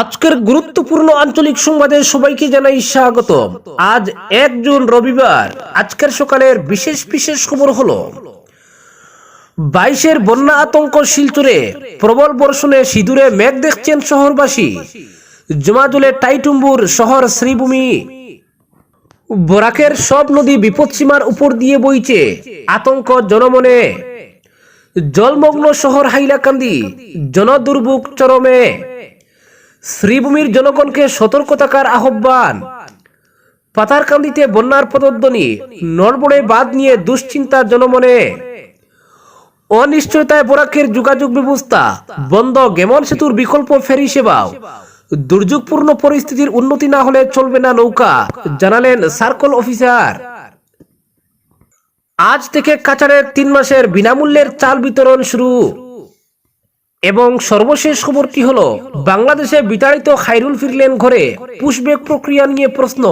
আজকের গুরুত্বপূর্ণ আঞ্চলিক সংবাদে সবাইকে জানাই স্বাগত। আজ এক জুন রবিবার, আজকের সকালের বিশেষ বিশেষ খবর হলো, বাইশের বন্যা আতঙ্ক শিলচরে প্রবল বর্ষণে সিঁদুরে মেঘ দেখছেন শহরবাসী। জমাজুলে টাইটুম্বুর শহর শ্রীভূমি। বরাকের সব নদী বিপদসীমার উপর দিয়ে বইছে আতঙ্ক জনমনে। জলমগ্ন শহর হাইলাকান্দি, জনদুর্ভোগ চরমে। শ্রীভূমির জনগণকে সতর্ক থাকার আহ্বান। পাতারকান্দিতে বন্যার পদধ্বনি, নড়বড়ে বাদ নিয়ে দুশ্চিন্তা জনমনে। অনিশ্চয়তায় বরাকের যোগাযোগ ব্যবস্থা, বন্ধ গেমন সেতুর বিকল্প ফেরি সেবাও। দুর্যোগপূর্ণ পরিস্থিতির উন্নতি না হলে চলবে না নৌকা, জানালেন সার্কল অফিসার। আজ থেকে কাচারের তিন মাসের বিনামূল্যের চাল বিতরণ শুরু। এবং সর্বশেষ খবরটি হল, বাংলাদেশে বিতাড়িত খাইরুল ফিরলেন ঘরে পুশব্যাক প্রক্রিয়া নিয়ে প্রশ্ন।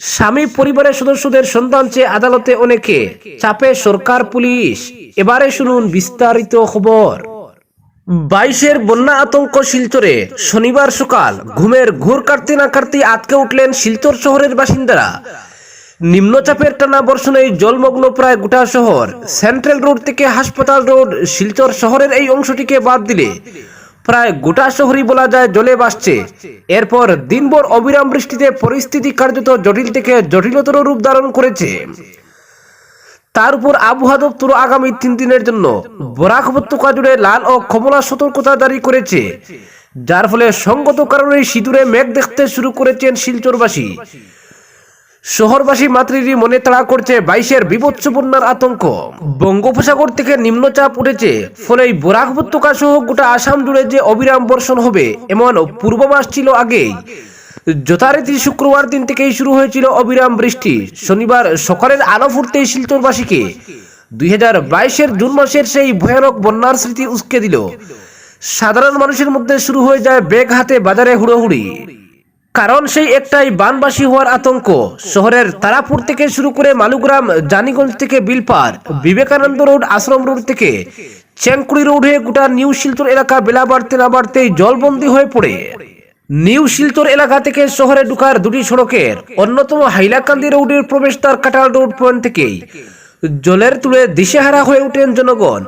স্বামী পরিবারের সদস্যদের সন্তান চেয়ে আদালতে অনেকে, চাপে সরকার, পুলিশ। এবারে শুনুন বিস্তারিত খবর। বাইশের বন্যা আতঙ্ক শিলচরে। শনিবার সকাল ঘুমের ঘুর কাটতে না কাটতে আটকে উঠলেন শিলচর শহরের বাসিন্দারা। নিম্নচাপের টানা বর্ষণে জলমগ্ন প্রায় গোটা শহর। সেন্ট্রাল রোড থেকে হাসপাতাল রোড, শিলচর শহরের এই অংশটিকে বাদ দিলে প্রায় গোটা শহরই বলা যায় জলে বাসছে এরপর দিনভর অবিরাম বৃষ্টিতে পরিস্থিতি কার্যত জটিল থেকে জটিলতর রূপ ধারণ করেছে। তার উপর আবহাওয়া দপ্তর আগামী তিন দিনের জন্য বরাক উপত্যকা জুড়ে লাল ও কমলা সতর্কতা জারি করেছে, যার ফলে সঙ্গত কারণে সিঁদুরে মেঘ দেখতে শুরু করেছেন শিলচরবাসী। শহরবাসী মাতৃরই মনে তাড়া করছে বাইশের বিভৎস বন্যার আতঙ্ক। বঙ্গোপসাগর থেকে নিম্নচাপ উঠেছে ফলে বরাক উপত্যকা সহ গোটা আসাম জুড়ে যে অবিরাম বর্ষণ হবে এমন পূর্বাভাস ছিল আগেই। যথারীতি শুক্রবার দিন থেকেই শুরু হয়েছিল অবিরাম বৃষ্টি। শনিবার সকালের আলো ফুটতেই শিলচরবাসীকে। দুই হাজার বাইশের জুন মাসের সেই ভয়ানক বন্যার স্মৃতি উস্কে দিল। সাধারণ মানুষের মধ্যে শুরু হয়ে যায় বেগ হাতে বাজারে হুড়োহুড়ি। কারণ সেই একটাই বানবাসী হওয়ার আতঙ্ক। শহরের তারাপুর থেকে শুরু করে মালুগ্রাম, জানিগঞ্জ থেকে বিলপার বিবেকানন্দ রোড, আশ্রম রোড থেকে চেংকুড়ি রোড হয়ে গোটা নিউ শিলচর এলাকা বেলা বাড়তে না বাড়তেই জলবন্দী হয়ে পড়ে। নিউ শিলচর এলাকা থেকে শহরে ঢুকার দুটি সড়কের অন্যতম হাইলাকান্দি রোডের প্রবেশদ্বার কাটাল রোড পয়েন্ট থেকেই জলের তুলে দিশেহারা হয়ে ওঠেন জনগণ।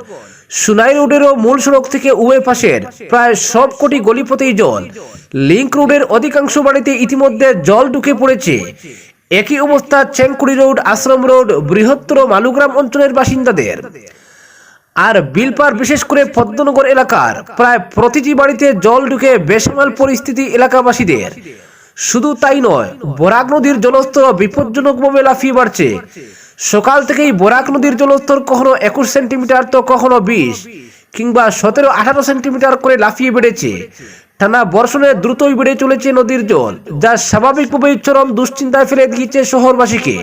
সুনাই রোডেরও মূল সড়ক থেকে উভয় পাশের প্রায় সব কোটি গলিপথেই জল লিংক রোডের অধিকাংশ বাড়িতে ইতিমধ্যে জল ঢুকে পড়েছে। একই অবস্থা চেংকুড়ি রোড, আশ্রম রোড, বৃহত্তর মালুগ্রাম অঞ্চলের বাসিন্দাদের। আর বিলপার বিশেষ করে পদ্মনগর এলাকার প্রায় প্রতিটি বাড়িতে জল ঢুকে বেসামাল পরিস্থিতি এলাকাবাসীদের। শুধু তাই নয়, বরাক নদীর জলস্তর বিপজ্জনকভাবে লাফিয়ে বাড়ছে। সকাল থেকেই বরাক নদীর জলস্তর কখনো একুশ সেন্টিমিটার, তো কখনো বিশ, কিংবা সতেরো, আঠারো সেন্টিমিটার করে লাফিয়ে বেড়েছে। টানা বর্ষণে দ্রুতই বেড়ে চলেছে নদীর জল, যা স্বাভাবিকভাবেই চরম দুশ্চিন্তায় ফেলে দিয়েছে শহরবাসীকে।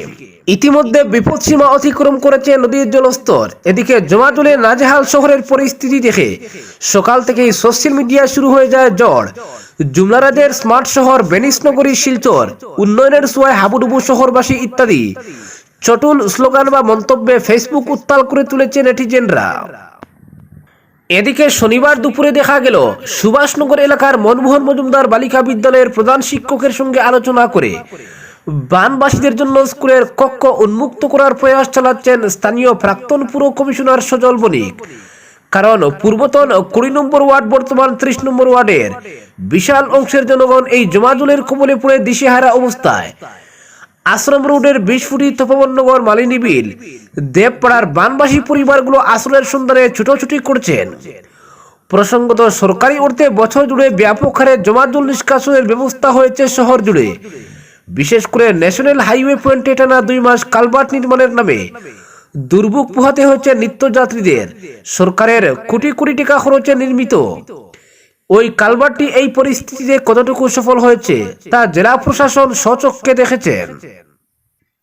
ইতিমধ্যে বিপদসীমা অতিক্রম করেছে নদীর জলস্তর। এদিকে জমাজলে নাজেহাল শহরের পরিস্থিতি দেখে সকাল থেকেই সোশ্যাল মিডিয়া শুরু হয়ে যায় জ্বর। জুমলারাজের স্মার্ট শহর বেনিসনগরী, শিলচর, উন্নয়নের সোয়ায় হাবুডুবু শহরবাসী ইত্যাদি। চটুল স্লোগান বা মন্তব্যে ফেসবুক উত্তাল করে তুলেছে নেটিজেনরা। এদিকে শনিবার দুপুরে দেখা গেল, সুভাষনগর এলাকার মনমোহন মজুমদার বালিকা বিদ্যালয়ের প্রধান শিক্ষকের সঙ্গে আলোচনা করে বানবাসীদের জন্য স্কুলের কক্ষ উন্মুক্ত করার প্রয়াস চালাচ্ছেন স্থানীয় প্রাক্তন পুর কমিশনার সজল বণিক। কারণ পূর্বতন কুড়ি নম্বর ওয়ার্ড, বর্তমান ত্রিশ নম্বর ওয়ার্ডের বিশাল অংশের জনগণ এই জমাজলের কবলে পড়ে দিশেহারা অবস্থায়। আশ্রম রোডের বিশ ফুটি তপবনগর মালিনী বিল। দেবপাড়ার বানবাসী পরিবারগুলো আশ্রয়ের সন্ধানে ছুটোছুটি করছেন। প্রসঙ্গত, সরকারি অর্থে বছর জুড়ে ব্যাপক হারে জমাজল নিষ্কাশনের ব্যবস্থা হয়েছে শহর জুড়ে। বিশেষ করে ন্যাশনাল হাইওয়ে পয়েন্টে টানা দুই মাস কালভার্ট নির্মাণের নামে দুর্ভোগ পোহাতে হচ্ছে নিত্যযাত্রীদের। সরকারের কোটি কোটি টাকা খরচে নির্মিত। ওই কালভারটি এই পরিস্থিতিতে কতটুকু সফল হয়েছে তা জেলা প্রশাসন সচক্ষে দেখেছেন।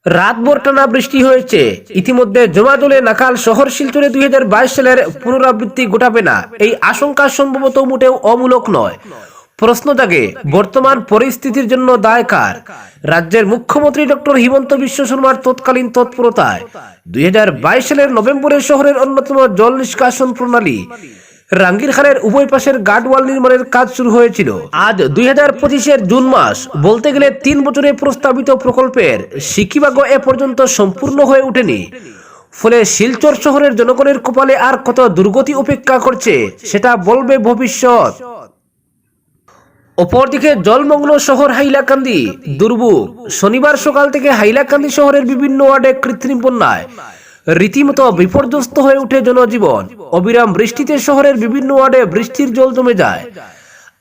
রাতভর টানা বৃষ্টি হয়েছে। ইতিমধ্যে জমাজলে নাকাল শহর শিলচরে দুই হাজার সালের পুনরাবৃত্তি ঘটাবে না। এই আশঙ্কা সম্ভবত মোটেও অমূলক নয়। প্রশ্ন জাগে, বর্তমান পরিস্থিতির জন্য দায় কার? রাজ্যের মুখ্যমন্ত্রী ডক্টর হিমন্ত বিশ্ব শর্মার তৎকালীন তৎপরতায়। দুই হাজার বাইশ সালের নভেম্বরে শহরের অন্যতম জল নিষ্কাশন প্রণালী। রাঙ্গির খালের উভয় পাশের গার্ডওয়াল নির্মাণের কাজ শুরু হয়েছিল। আজ দুই হাজার পঁচিশের জুন মাস, বলতে গেলে তিন বছরে প্রস্তাবিত প্রকল্পের সিকিবাগ এ পর্যন্ত সম্পূর্ণ হয়ে ওঠেনি। ফলে শিলচর শহরের জনগণের কপালে আর কত দুর্গতি অপেক্ষা করছে, সেটা বলবে ভবিষ্যৎ। অপরদিকে জলমগ্ন শহর হাইলাকান্দি, দুর্ভোগ। শনিবার সকাল থেকে হাইলাকান্দি শহরের বিভিন্ন ওয়ার্ডে কৃত্রিম বন্যায় রীতিমতো বিপর্যস্ত হয়ে ওঠে জনজীবন। অবিরাম বৃষ্টিতে শহরের বিভিন্ন ওয়ার্ডে বৃষ্টির জল জমে যায়।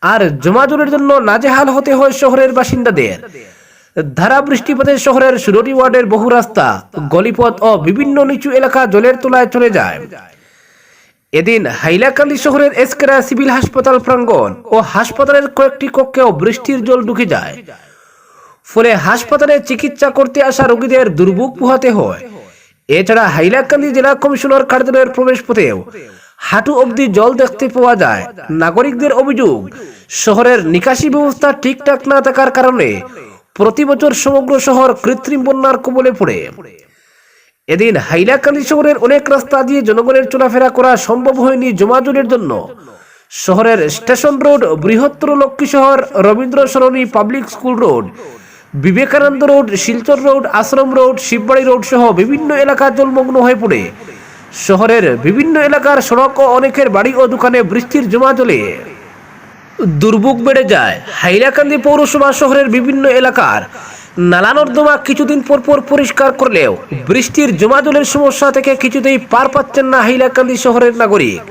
আর জমাজলের জন্য নাজেহাল হতে হয় শহরের বাসিন্দাদের। ধারা বৃষ্টিপাতে শহরের ষোলোটি ওয়ার্ডের বহু রাস্তা, গলিপথ ও বিভিন্ন নিচু এলাকা জলের তলায় চলে যায়। এদিন হাইলাকান্দি শহরের এসকেরা সিভিল হাসপাতাল প্রাঙ্গণ ও হাসপাতালের কয়েকটি কক্ষেও বৃষ্টির জল ঢুকে যায়। ফলে হাসপাতালে চিকিৎসা করতে আসা রোগীদের দুর্ভোগ পোহাতে হয়। এছাড়া হাইলাকান্দি জেলা কমিশনার কার্যালয়ের প্রবেশ পথেও হাঁটু অবধি জল দেখতে পাওয়া যায়। নাগরিকদের অভিযোগ, শহরের নিকাশি ব্যবস্থা ঠিকঠাক না থাকার কারণে প্রতি বছর সমগ্র শহর কৃত্রিম বন্যার কবলে পড়ে। এদিন হাইলাকান্দি শহরের অনেক রাস্তা দিয়ে জনগণের চলাফেরা করা সম্ভব হয়নি জমাজলের জন্য। শহরের স্টেশন রোড বৃহত্তর লক্ষ্মী শহর Rabindra Sarani public school road Vivekananda road, Silchar road, Ashram road, Shibbari road সহ বিভিন্ন এলাকা জলমগ্ন হয়ে পড়ে। শহরের বিভিন্ন এলাকার সড়ক ও অনেকের বাড়ি ও দোকানে বৃষ্টির জমা জলে দুর্ভোগ বেড়ে যায়। হাইলাকান্দি পৌরসভা শহরের বিভিন্ন এলাকার নালা নর্দমা কিছুদিন পর পর পরিষ্কার করলেও বৃষ্টির জমা জলের সমস্যা থেকে কিছুতেই পার পাচ্ছেন না হাইলাকান্দি শহরের নাগরিক।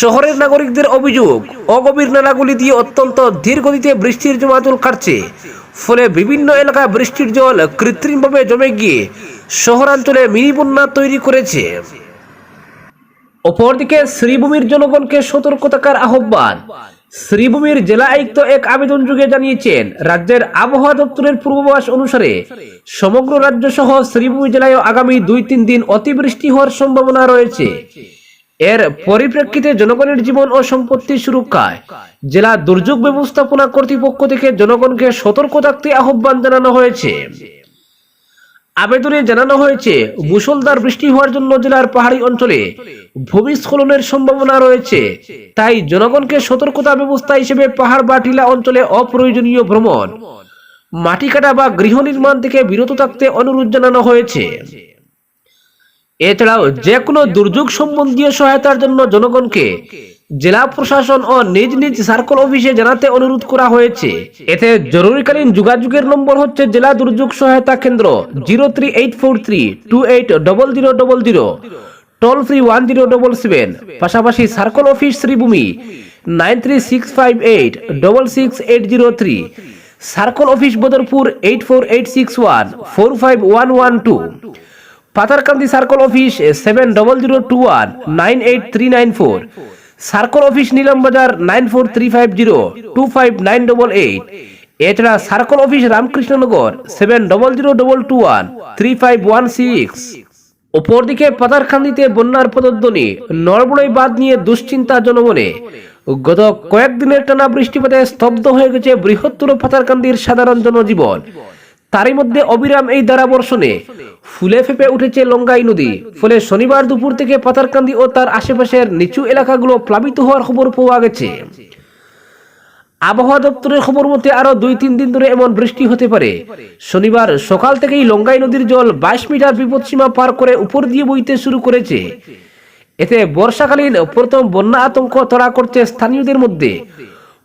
শহরের নাগরিকদের অভিযোগ, অগভীর নালাগুলি দিয়ে অত্যন্ত ধীর গতিতে বৃষ্টির জমা জল কাটছে। ফলে বিভিন্ন এলাকায় বৃষ্টির জল কৃত্রিমভাবে জমে গিয়ে শহরাঞ্চলে মিনি বন্যা তৈরি করেছে। অপরদিকে শ্রীভূমির জনগণকে সতর্ক থাকার আহ্বান। শ্রীভূমির জেলা আয়ুক্ত এক আবেদন যুগে জানিয়েছেন, রাজ্যের আবহাওয়া দপ্তরের পূর্বাভাস অনুসারে সমগ্র রাজ্য সহ শ্রীভূমি জেলায় আগামী দুই তিন দিন অতিবৃষ্টি হওয়ার সম্ভাবনা রয়েছে। এর পরিপ্রেক্ষিতে জনগণের জীবন ও সম্পত্তি সুরক্ষায় জেলা দুর্যোগ ব্যবস্থাপনা কর্তৃপক্ষ থেকে জনগণকে সতর্ক থাকতে আহ্বান জানানো হয়েছে। আবেদনে জানানো হয়েছে, মুষলধার বৃষ্টি হওয়ার জন্য জেলার পাহাড়ি অঞ্চলে ভূমিস্খলনের সম্ভাবনা রয়েছে। তাই জনগণকে সতর্কতা ব্যবস্থা হিসেবে পাহাড় বা টিলা অঞ্চলে অপ্রয়োজনীয় ভ্রমণ, মাটি কাটা বা গৃহ নির্মাণ থেকে বিরত থাকতে অনুরোধ জানানো হয়েছে। এছাড়াও যে কোনো দুর্যোগ সম্বন্ধীয় সহায়তার জন্য জনগণকে জেলা প্রশাসন ও নিজ নিজ সার্কল অফিসে জানাতে অনুরোধ করা হয়েছে। এতে জরুরিকালীন যোগাযোগের নম্বর হচ্ছে জেলা দুর্যোগ সহায়তা কেন্দ্র zero three eight four three two eight double zero double zero toll free one zero double seven পাশাপাশি circle office Sribhumi nine three six five eight double six eight zero three circle office Badarpur eight four eight six one four five one one two. Patharkandi circle office seven double zero two one nine eight three nine four circle office Nilam Bazar nine four three five zero two five nine double eight এছাড়া circle office Ramkrishnanagar seven double zero double two one three five one six অপরদিকে পাতারকান্দিতে বন্যার পদধ্বনি নড়বড়ই বাদ নিয়ে দুশ্চিন্তা জনমনে গত কয়েকদিনের টানা বৃষ্টিপাতে স্তব্ধ হয়ে গেছে বৃহত্তর পাতারকান্দির সাধারণ জনজীবন তারই মধ্যে অবিরাম এই দ্বারা বর্ষণে ফুলে ফেপে উঠেছে লঙ্গাই নদী। ফলে শনিবার দুপুর থেকে পাতারকান্দি ও তার আশেপাশের নিচু এলাকাগুলো প্লাবিত হওয়ার খবর পাওয়া গেছে। আবহাওয়া দপ্তরের খবর মতে আরও দুই তিন দিন ধরে এমন বৃষ্টি হতে পারে। শনিবার সকাল থেকেই লঙ্গাই নদীর জল বাইশ মিটার বিপদসীমা পার করে উপর দিয়ে বইতে শুরু করেছে। এতে বর্ষাকালীন প্রথম বন্যা আতঙ্ক তড়া করছে স্থানীয়দের মধ্যে।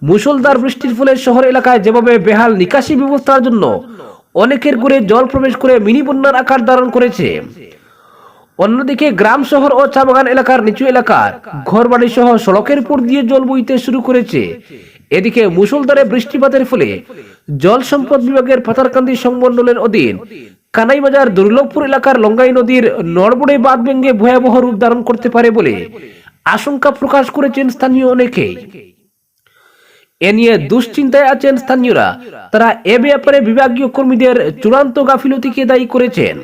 মুষলধার বৃষ্টির ফলে শহর এলাকায় যেভাবে বেহাল নিকাশি ব্যবস্থার জন্য অনেকের ঘরে জল প্রবেশ করে মিনি বন্যার আকার ধারণ করেছে। অন্যদিকে গ্রাম শহর ও চা বাগান এলাকার নিচু এলাকার ঘরবাড়ি সহ সড়কের উপর দিয়ে জল বইতে শুরু করেছে। এদিকে মুসলধারে বৃষ্টিপাতের ফলে জল সম্পদ বিভাগের পাতারকান্দি সংমন্ডলের অধীন কানাইবাজার দুর্লভপুর এলাকার লঙ্গাই নদীর নড়বড়ে বাঁধ ভেঙে ভয়াবহ রূপ ধারণ করতে পারে বলে আশঙ্কা প্রকাশ করেছেন স্থানীয় অনেকেই। এ নিয়ে দুশ্চিন্তায় আছেন স্থানীয়রা। তারা এ ব্যাপারে বিভাগীয় কর্মীদের চূড়ান্ত গাফিলতিকে দায়ী করেছেন।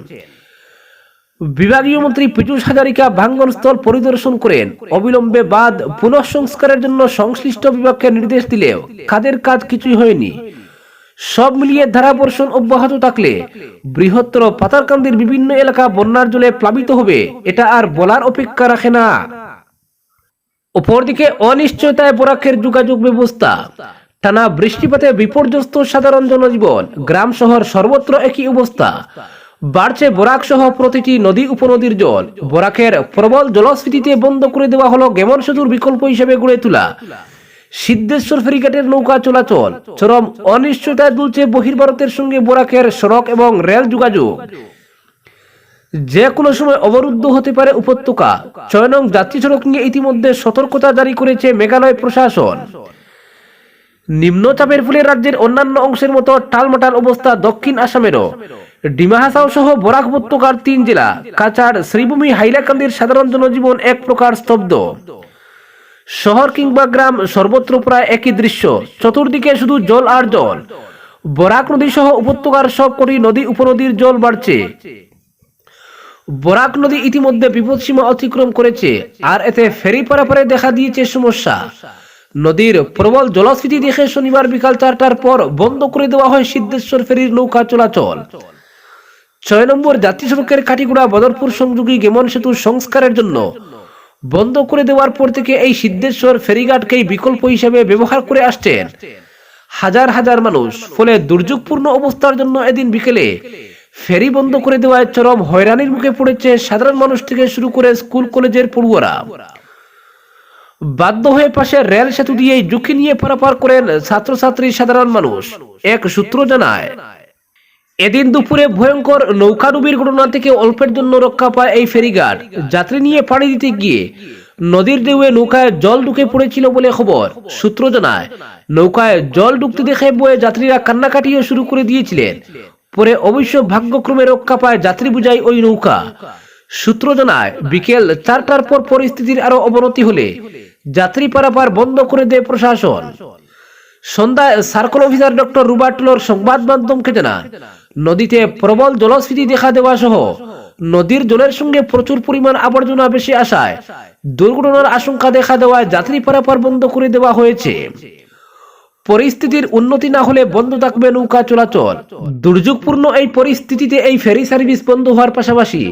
বিভাগীয় মন্ত্রী পীযুষ হাজারিকা ভাঙ্গন স্থল পরিদর্শন করেন। অবিলম্বে বাদ পুনঃসংস্কারের জন্য সংশ্লিষ্ট বিভাগকে নির্দেশ দিলেও কাদের কাজ কিছুই হয়নি। সব মিলিয়ে ধারাবর্ষণ অব্যাহত থাকলে বৃহত্তর পাতারকান্দির বিভিন্ন এলাকা বন্যার জলে প্লাবিত হবে, এটা আর বলার অপেক্ষা রাখে না। অপরদিকে অনিশ্চয়তায় বরাকের যোগাযোগ ব্যবস্থা। টানা বৃষ্টিপাতে বিপর্যস্ত সাধারণ জনজীবন গ্রাম শহর সর্বত্র একই অবস্থা। বাড়ছে বরাক সহ প্রতিটি নদী উপনদীর জল। বরাকের প্রবল জলস্ফীতিতে বন্ধ করে দেওয়া হলো গেমন সেতুর বিকল্প হিসেবে গড়ে তোলা। সিদ্ধেশ্বর ফেরিঘাটের নৌকা চলাচল। চরম অনিশ্চয়তায় দুলছে বহির্ভারতের সঙ্গে বরাকের সড়ক এবং রেল যোগাযোগ। যে কোনো সময় অবরুদ্ধ হতে পারে উপত্যকা। ছয় নং যাত্রী সড়ক নিয়ে ইতিমধ্যে সতর্কতা জারি করেছে মেঘালয় প্রশাসন। নিম্নচাপের ফলে রাজ্যের অন্যান্য অংশের মতো টালমাটাল অবস্থা দক্ষিণ আসামেরও। ডিমা হাসাও সহ বরাক উপত্যকার তিন জেলা, কাছাড়, শ্রীভূমি, হাইলাকান্দির সাধারণ জনজীবন এক প্রকার স্তব্ধ। শহর কিংবা গ্রাম সর্বত্র প্রায় একই দৃশ্য, চতুর্দিকে শুধু জল আর জল। বরাক নদী সহ উপত্যকার সবকটি নদী উপনদীর জল বাড়ছে। বরাক নদী ইতিমধ্যে বিপদসীমা অতিক্রম করেছে, আর এতে ফেরি পারাপারে দেখা দিয়েছে সমস্যা। নদীর প্রবল জলস্ফীতি দেখে শনিবার বিকাল চারটার পর বন্ধ করে দেওয়া হয় সিদ্ধেশ্বর ফেরির নৌকা চলাচল। ছয় নম্বর জাতীয় সড়কের কাটিগুড়া বদরপুর সংযোগী গেমন সেতু সংস্কারের জন্য বন্ধ করে দেওয়ার পর থেকে এই সিদ্ধেশ্বর ফেরিঘাটকেই বিকল্প হিসেবে ব্যবহার করে আসছেন। হাজার হাজার মানুষ, ফলে দুর্যোগপূর্ণ অবস্থার জন্য এদিন বিকেলে ফেরি বন্ধ করে দেওয়ায় চরম হয়রানির মুখে পড়েছে সাধারণ মানুষ থেকে শুরু করে স্কুল, কলেজের পড়ুয়ারা। বাধ্য হয়ে পাশে রেল সেতু দিয়ে ঝুঁকি নিয়ে পারাপার করেন ছাত্রছাত্রী সাধারণ মানুষ। এক সূত্র জানায়, এদিন দুপুরে ভয়ঙ্কর নৌকাডুবির ঘটনা থেকে অল্পের জন্য রক্ষা পায় এই ফেরিঘাট। যাত্রী নিয়ে পাড়ি দিতে গিয়ে নদীর ঢেউয়ে নৌকায় জল ঢুকে পড়েছিল বলে খবর। সূত্র জানায়, নৌকায় জল ঢুকতে দেখে বয়ে যাত্রীরা কান্নাকাটিও শুরু করে দিয়েছিলেন। পরে অবশ্য ভাগ্যক্রমে রক্ষা পায় যাত্রী বুঝাই ওই নৌকা। সূত্র জানায়, বিকেল চারটার পর পরিস্থিতির আরও অবনতি হলে যাত্রী পারাপার বন্ধ করে দেয় প্রশাসন। সন্ধ্যায় সার্কল অফিসার ডক্টর রুবার্টলোর সংবাদ মাধ্যমকে জানান নদীতে প্রবল জলস্ফীতি দেখা দেওয়া সহ নদীর জলের সঙ্গে প্রচুর পরিমাণ আবর্জনা বেশি আসায় দুর্ঘটনার আশঙ্কা দেখা দেওয়ায় যাত্রী পারাপার বন্ধ করে দেওয়া হয়েছে। পরিস্থিতির উন্নতি না হলে বন্ধ থাকবে নৌকা চলাচল। দুর্যোগপূর্ণ এই পরিস্থিতিতে এই ফেরি সার্ভিস বন্ধ হওয়ার পাশাপাশি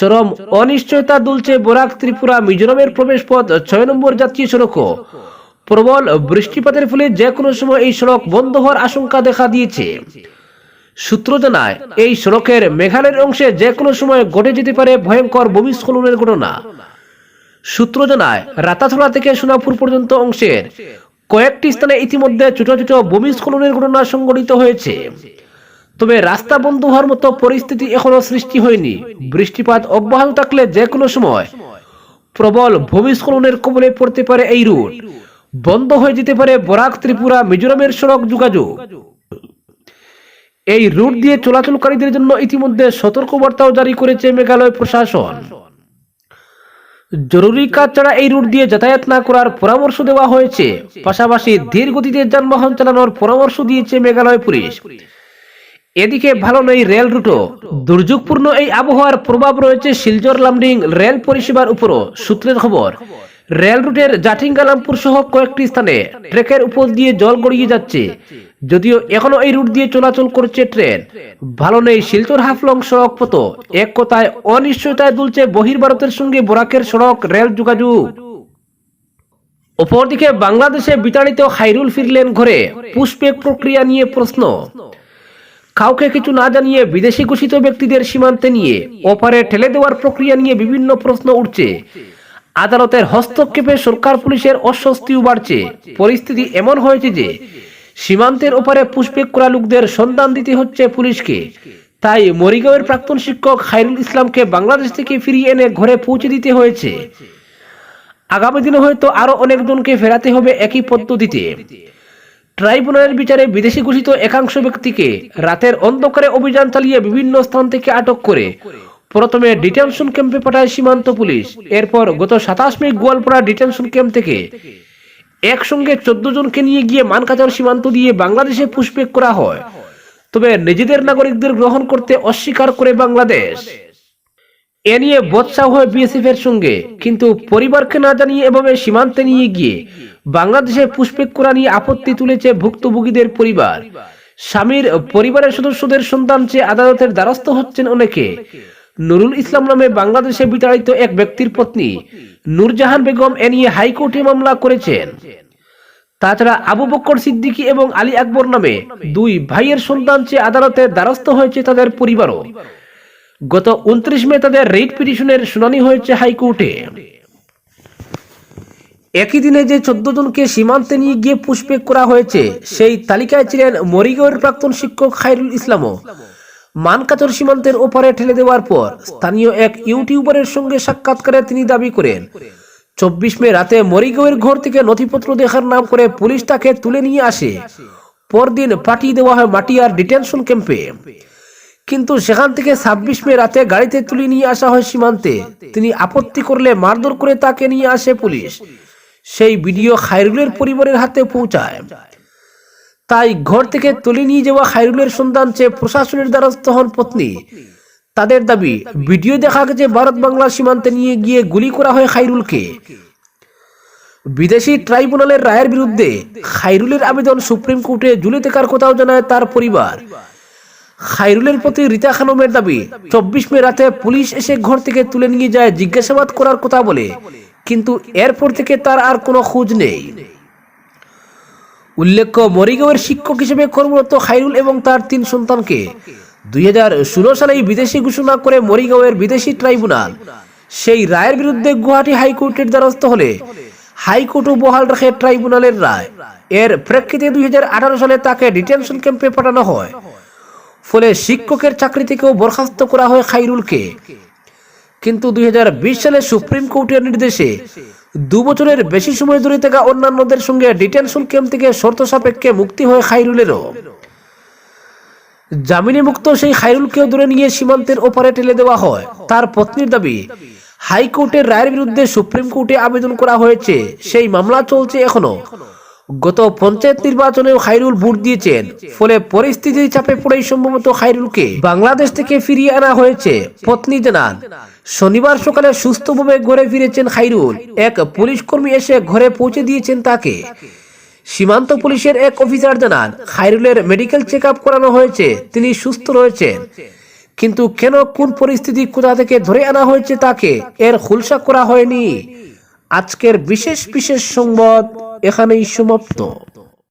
চরম অনিশ্চয়তা দুলছে বরাক ত্রিপুরা মিজোরামের প্রবেশ পথ ছয় নম্বর জাতীয় সড়কও প্রবল বৃষ্টিপাতের ফলে যে কোনো সময় এই সড়ক বন্ধ হওয়ার আশঙ্কা দেখা দিয়েছে। সূত্র জানায়, এই সড়কের মেঘালয়ের অংশে যে কোনো সময় ঘটে যেতে পারে ভয়ঙ্কর ভূমিস্খলনের ঘটনা। সূত্র জানায়, রাতাথলা থেকে সোনাপুর পর্যন্ত অংশের কয়েকটি স্থানে ইতিমধ্যে ছোট ছোট ভূমিস্খলনের ঘটনা সংঘটিত হয়েছে। তবে রাস্তা বন্ধ হওয়ার মতো পরিস্থিতি এখনও সৃষ্টি হয়নি। বৃষ্টিপাত অব্যাহত থাকলে যে কোনো সময় প্রবল ভূমিস্খলনের কবলে পড়তে পারে এই রুট বন্ধ হয়ে যেতে পারে বরাক, ত্রিপুরা, মিজোরামের সড়ক যোগাযোগ। এই রুট দিয়ে চলাচলকারীদের জন্য ইতিমধ্যে সতর্কবার্তাও জারি করেছে মেঘালয় প্রশাসন। জরুরি কাজ ছাড়া এই রুট দিয়ে যাতায়াত না করার পরামর্শ দেওয়া হয়েছে। পাশাপাশি ধীর গতিতে যানবাহন চালানোর পরামর্শ দিয়েছে মেঘালয় পুলিশ। এদিকে ভালো নেই রেল রুটও। দুর্যোগপূর্ণ এই আবহাওয়ার প্রভাব রয়েছে শিলচর লামডিং রেল পরিষেবার উপরও সূত্রের খবর। রেল রুটের জাটিঙ্গালামপুর সহ কয়েকটি স্থানে ট্রেকের উপর দিয়ে জল গড়িয়ে যাচ্ছে। যদিও এখনও এই রুট দিয়ে চলাচল করছে ট্রেন। ভালো নেই শিলচর হাফলং সড়ক পথ। এক কথায় অনিশ্চয়তায় দুলছে বহির্ভারতের সঙ্গে বরাকের সড়ক রেল যোগাযোগ। অপরদিকে বাংলাদেশে বিতাড়িত খাইরুল ফিরলেন ঘরে। পুষ্পেক প্রক্রিয়া নিয়ে প্রশ্ন। কাউকে কিছু না জানিয়ে বিদেশি ঘোষিত ব্যক্তিদের সীমান্তে নিয়ে ওপারে ঠেলে দেওয়ার প্রক্রিয়া নিয়ে বিভিন্ন প্রশ্ন উঠছে। আদালতের হস্তক্ষেপে সরকার পুলিশের অস্বস্তিও বাড়ছে। পরিস্থিতি এমন হয়েছে যে সীমান্তের ওপারে পুষ্পেক করা লোকদের সন্ধান দিতে হচ্ছে পুলিশকে। তাই মরিগাঁওয়ের প্রাক্তন শিক্ষক খাইরুল ইসলামকে বাংলাদেশ থেকে ফিরিয়ে এনে ঘরে পৌঁছে দিতে হয়েছে। আগামী দিনে হয়তো আরও অনেকজনকে ফেরাতে হবে একই পদ্ধতিতে। ট্রাইব্যুনালের বিচারে বিদেশি ঘোষিত একাংশ ব্যক্তিকে রাতের অন্ধকারে অভিযান চালিয়ে বিভিন্ন স্থান থেকে আটক করে প্রথমে ডিটেনশন ক্যাম্পে পাঠায় সীমান্ত পুলিশ। এরপর গত সাতাশ মে গোয়ালপাড়া ডিটেনশন ক্যাম্প থেকে একসঙ্গে চোদ্দ জনকে নিয়ে গিয়ে মানকাচার সীমান্ত দিয়ে বাংলাদেশে পুষ্পেক করা হয়। তবে নিজেদের নাগরিকদের গ্রহণ করতে অস্বীকার করে বাংলাদেশ। এ নিয়ে বৎসা হয় বিএসএফ এর সঙ্গে। কিন্তু পরিবারকে না জানিয়ে এভাবে সীমান্তে নিয়ে গিয়ে বাংলাদেশে পুষ্পেক করা নিয়ে আপত্তি তুলেছে ভুক্তভোগীদের পরিবার। স্বামীর পরিবারের সদস্যদের সন্তান চেয়ে আদালতের দ্বারস্থ হচ্ছেন অনেকে। নুরুল ইসলাম নামে বাংলাদেশে বিতাড়িত এক ব্যক্তির পত্নী। নূরজাহান বেগম এ নিয়ে হাইকোর্টে মামলা করেছেন। তাছাড়া আবু বক্কর সিদ্দিকী এবং আলী আকবর নামে দুই ভাইয়ের সন্তান চেয়ে আদালতে দ্বারস্থ হয়েছে তাদের পরিবারও। গত উনত্রিশ মে তাদের রেড পিটিশনের শুনানি হয়েছে হাইকোর্টে। একই দিনে যে চোদ্দ জনকে সীমান্তে নিয়ে গিয়ে পুষ্পেক করা হয়েছে, সেই তালিকায় ছিলেন মরিগাঁওয়ের প্রাক্তন শিক্ষক খায়রুল ইসলামও। মানকাচর সীমান্তের ওপারে ঠেলে দেওয়ার পর স্থানীয় এক ইউটিউবারের সঙ্গে সাক্ষাৎকারে তিনি দাবি করেন, চব্বিশ মে রাতে মরিগাঁওয়ের ঘর থেকে নথিপত্র দেখার নাম করে পুলিশ তাকে তুলে নিয়ে আসে। পরদিন পাঠিয়ে দেওয়া হয় মাটিয়ার ডিটেনশন ক্যাম্পে। কিন্তু সেখান থেকে ছাব্বিশ মে রাতে গাড়িতে তুলে নিয়ে আসা হয় সীমান্তে। তিনি আপত্তি করলে মারধর করে তাকে নিয়ে আসে পুলিশ। সেই ভিডিও খায়রুলের পরিবারের হাতে পৌঁছায়। তাই ঘর থেকে তুলে নিয়ে যাওয়া খায়রুলের সন্তান চেয়ে প্রশাসনের দ্বারস্থ হন পত্নী। তাদের দাবি, ভিডিও দেখা গেছে ভারত বাংলা সীমান্তে নিয়ে গিয়ে গুলি করা হয় খাইরুলকে বিদেশি ট্রাইব্যুনালের রায়ের বিরুদ্ধে খাইরুলের আবেদন সুপ্রিম কোর্টে ঝুলে থাকার কথাও জানায় তার পরিবার। খাইরুলের প্রতি রিতা খানমের দাবি, চব্বিশ মে রাতে পুলিশ এসে ঘর থেকে তুলে নিয়ে যায় জিজ্ঞাসাবাদ করার কথা বলে, কিন্তু এরপর থেকে তার আর কোনো খোঁজ নেই। উল্লেখ্য, মরিগাঁওয়ের শিক্ষক হিসেবে কর্মরত খাইরুল এবং তার তিন সন্তানকে দুই হাজার ষোলো সালে বিদেশি ঘোষণা করে মরিগাঁওয়ের বিদেশি ট্রাইব্যুনাল। সেই রায়ের বিরুদ্ধে গুয়াহাটি হাইকোর্টের দ্বারস্থ হলে হাইকোর্টও বহাল রাখে ট্রাইব্যুনালের রায়। এর প্রেক্ষিতে দুই সালে তাকে ডিটেনশন ক্যাম্পে পাঠানো হয়। ফলে শিক্ষকের চাকরি থেকেও বরখাস্ত করা হয় খাইরুলকে। কিন্তু দুই হাজার বিশ সালে সুপ্রিম কোর্টের নির্দেশে দু বছরের বেশি সময় ধরে থাকা অন্যান্যদের সঙ্গে ডিটেনশন ক্যাম্প থেকে শর্ত সাপেক্ষে মুক্তি হয় খাইরুলেরও। জামিনে মুক্ত সেই খাইরুলকেও ধরে নিয়ে সীমান্তের ওপারে ঠেলে দেওয়া হয়। তার পত্নীর দাবি, হাইকোর্টের রায়ের বিরুদ্ধে সুপ্রিম কোর্টে আবেদন করা হয়েছে। সেই মামলা চলছে এখনও। গত পঞ্চায়েত নির্বাচনেও খাইরুল ভোট দিয়েছেন। ফলে পরিস্থিতির চাপে পড়েই সম্ভবত খাইরুলকে। বাংলাদেশ থেকে ফিরিয়ে আনা হয়েছে পত্নী জানান। শনিবার সকালে সুস্থভাবে ঘরে ফিরেছেন খাইরুল। এক পুলিশ কর্মী এসে ঘরে পৌঁছে দিয়েছেন তাকে। সীমান্ত পুলিশের এক অফিসার জানান, খাইরুলের মেডিকেল চেক করানো হয়েছে, তিনি সুস্থ রয়েছেন। কিন্তু কেন কোন পরিস্থিতি কোথা থেকে ধরে আনা হয়েছে তাকে এর খুলসা করা হয়নি। আজকের বিশেষ বিশেষ সংবাদ এখানেই সমাপ্ত।